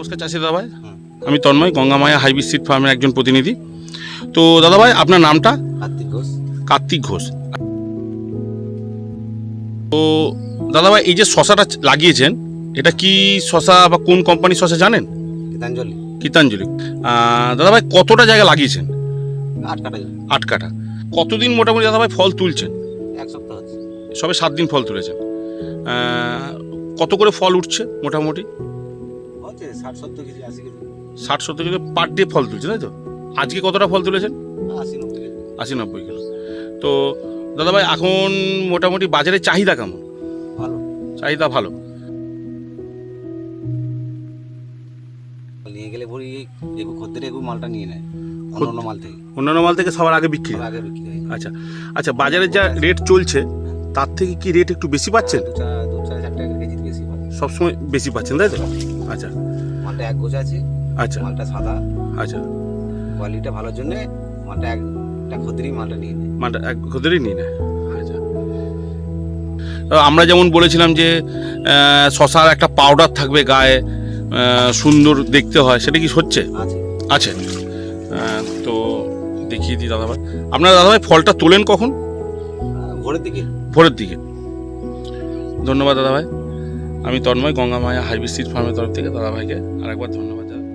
নমস্কার চাষি দাদাভাই। আমি তন্ময় গঙ্গামায়া হাইব্রিড সিড ফার্মের একজন প্রতিনিধি। তো দাদাভাই আপনার নামটা? কার্তিক ঘোষ। কার্তিক ঘোষ। তো দাদাভাই এই যে শশাটা লাগিয়েছেন এটা কি শশা বা কোন কোম্পানির শশা জানেন? গীতাঞ্জলি। গীতাঞ্জলি। দাদাভাই কতটা জায়গা লাগিয়েছেন? আট কাটা আট কতদিন মোটামুটি দাদাভাই ফল তুলছেন? এক সপ্তাহ সবে সাত দিন ফল তুলেছেন। কত করে ফল উঠছে মোটামুটি? ষাট সত্তর কেজি আশি কেজি। ষাট সত্তর কিলো পার ডে ফল তুলছে তাই তো? আজকে কতটা ফল তুলেছেন? আশি নব্বই কেজি। আশি নব্বই কিলো তো দাদাভাই এখন মোটামুটি বাজারে চাহিদা কেমন? ভালো। চাহিদা ভালো। নিয়ে গেলে পরে এগু খদ্দের এগু মালটা নিয়ে নেয় অন্য মাল থেকে। অন্যান্য মাল থেকে সবার আগে বিক্রি হয়। আগে বিক্রি হয়। আচ্ছা আচ্ছা বাজারের যা রেট চলছে তার থেকে কি রেট একটু বেশি পাচ্ছেন? দু চার দু চার চার টাকা কেজির বেশি পাবে সবসময় বেশি পাচ্ছেন তাই তো? আচ্ছা। মালটা এক গোছ আছে আচ্ছা। মালটা সাদা। আচ্ছা। কোয়ালিটিটা ভালোর জন্য মালটা একটা খদ্দেরই মালটা নিয়ে নেয় মানটা এক ঘুদেরই নিয়ে নেয় আচ্ছা। তো আমরা যেমন বলেছিলাম যে শশার একটা পাউডার থাকবে গায়ে সুন্দর দেখতে হয় সেটা কি হচ্ছে? আছে। আছে। তো দেখিয়ে দিই দাদাভাই। আপনার দাদাভাই ফলটা তোলেন কখন? ভোরের দিকে। ভোরের দিকে। ধন্যবাদ দাদাভাই। আমি তন্ময় গঙ্গা মায়া হাইব্রিড সিড ফার্মের তরফ থেকে দাদাভাইকে আরেকবার ধন্যবাদ জানাই।